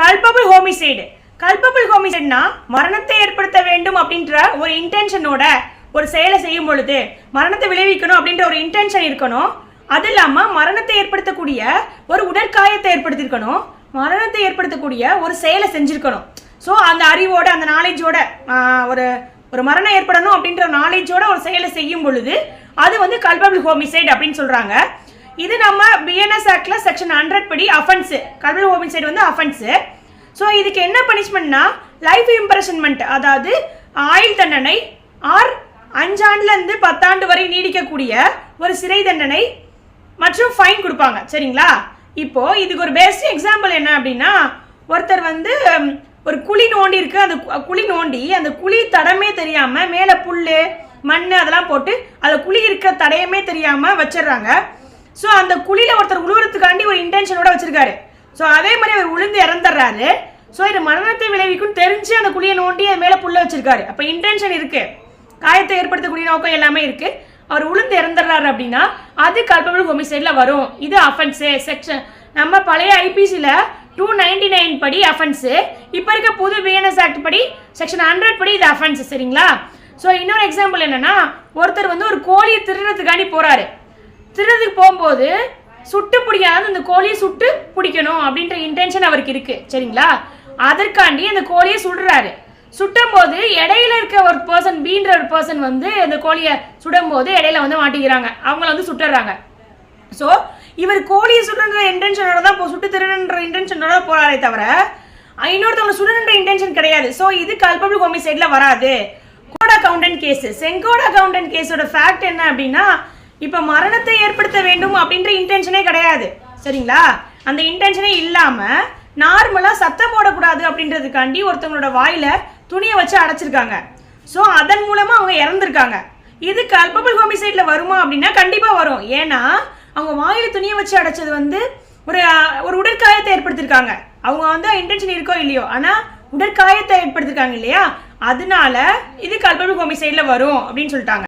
Culpable homicide culpable ஹோமிசைட்னா மரணத்தை ஏற்படுத்த வேண்டும் அப்படின்ற ஒரு இன்டென்ஷனோட ஒரு செயலை செய்யும் பொழுது மரணத்தை விளைவிக்கணும் அப்படின்ற ஒரு இன்டென்ஷன் இருக்கணும். அது இல்லாமல் மரணத்தை ஏற்படுத்தக்கூடிய ஒரு உடற்காயத்தை ஏற்படுத்தியிருக்கணும் மரணத்தை ஏற்படுத்தக்கூடிய ஒரு செயலை செஞ்சுருக்கணும். ஸோ அந்த அறிவோட அந்த நாலேஜோட ஒரு ஒரு மரணம் ஏற்படணும் அப்படின்ற நாலேஜோட ஒரு செயலை செய்யும் பொழுது அது வந்து கல்பபிள் ஹோமிசைட் அப்படின்னு சொல்கிறாங்க இது நம்ம பிஎன்எஸ் ஆக்டில் செக்ஷன் ஹண்ட்ரட் படி அஃபென்ஸ் கல்வி ஹோமிசைடு வந்து அஃபென்ஸு ஸோ இதுக்கு என்ன பனிஷ்மெண்ட்னா லைஃப் இம்ப்ரெஷன்மெண்ட் அதாவது ஆயுள் தண்டனை ஆர் அஞ்சாண்டுலேருந்து பத்தாண்டு வரை நீடிக்கக்கூடிய ஒரு சிறை தண்டனை மற்றும் ஃபைன் கொடுப்பாங்க. சரிங்களா? இப்போ இதுக்கு ஒரு பெஸ்ட் எக்ஸாம்பிள் என்ன அப்படின்னா ஒருத்தர் வந்து ஒரு குழி நோண்டி இருக்கு. அந்த கு- குழி நோண்டி அந்த குழி தடமே தெரியாமல் மேலே புல் மண் அதெல்லாம் போட்டு அதில் குழி இருக்க தடையமே தெரியாமல் வச்சிடுறாங்க. ஸோ அந்த குழியில் ஒருத்தர் உழுவுறதுக்காண்டி ஒரு இன்டென்ஷனோட வச்சிருக்காரு. ஸோ அதே மாதிரி அவர் உளுந்து இறந்துடுறாரு. ஸோ இது மரணத்தை விளைவிக்கும் தெரிஞ்சு அந்த குழியை நோண்டி அது மேலே புல்ல வச்சிருக்காரு. அப்போ இன்டென்ஷன் இருக்கு. காயத்தை ஏற்படுத்தக்கூடிய நோக்கம் எல்லாமே இருக்கு. அவர் உளுந்து இறந்துடுறாரு அப்படின்னா அது கல்பபிள் ஹோமிசைடில் வரும். இது அஃபென்ஸு செக்ஷன் நம்ம பழைய ஐபிசியில் டூ நைன்டி நைன் படி அஃபென்ஸு இப்போ இருக்க புது பிஎன்எஸ் ஆக்ட் படி செக்ஷன் ஹண்ட்ரட் படி இது அஃபென்ஸ் சரிங்களா? ஸோ இன்னொரு எக்ஸாம்பிள் என்னன்னா ஒருத்தர் வந்து ஒரு கோழியை திருடுறதுக்காண்டி போகிறாரு திருடுறதுக்கு போகும்போது சுட்டு பிடிக்காத அந்த கோழியை சுட்டு பிடிக்கணும் அப்படின்ற இன்டென்ஷன் அவருக்கு இருக்கு. சரிங்களா? அதற்காண்டி அந்த கோழியை சுடுறாரு. சுட்டும் போது இடையில இருக்க ஒரு பர்சன் பீன்ற ஒரு பர்சன் வந்து அந்த கோழியை சுடும் போது இடையில வந்து மாட்டிக்கிறாங்க. அவங்கள வந்து சுட்டுறாங்க. ஸோ இவர் கோழியை சுடுன்ற இன்டென்ஷனோட தான் இப்போ சுட்டு திருடுன்ற இன்டென்ஷனோட போறாரே தவிர இன்னொருத்தவங்க சுடுன்ற இன்டென்ஷன் கிடையாது. ஸோ இது கல்பபிள் ஹோமிசைடில் வராது. கோட் அக்கவுண்டன்ட் கேஸ் செங்கோட் அக்கவுண்டன்ட் கேஸோட ஃபேக்ட் என்ன அப்படின்னா இப்போ மரணத்தை ஏற்படுத்த வேண்டும் அப்படின்ற இன்டென்ஷனே கிடையாது. சரிங்களா? அந்த இன்டென்ஷனே இல்லாமல் நார்மலாக சத்தம் போடக்கூடாது அப்படின்றதுக்காண்டி ஒருத்தவங்களோட வாயில துணியை வச்சு அடைச்சிருக்காங்க. ஸோ அதன் மூலமாக அவங்க இறந்துருக்காங்க. இது கல்பபிள் ஹோமிசைடில் வருமா அப்படின்னா கண்டிப்பாக வரும். ஏன்னா அவங்க வாயில துணியை வச்சு அடைச்சது வந்து ஒரு ஒரு உடற்காயத்தை ஏற்படுத்தியிருக்காங்க அவங்க வந்து இன்டென்ஷன் இருக்கோ இல்லையோ ஆனால் உடற்காயத்தை ஏற்படுத்திருக்காங்க இல்லையா? அதனால இது கல்பபிள் ஹோமிசைடில் வரும் அப்படின்னு சொல்லிட்டாங்க.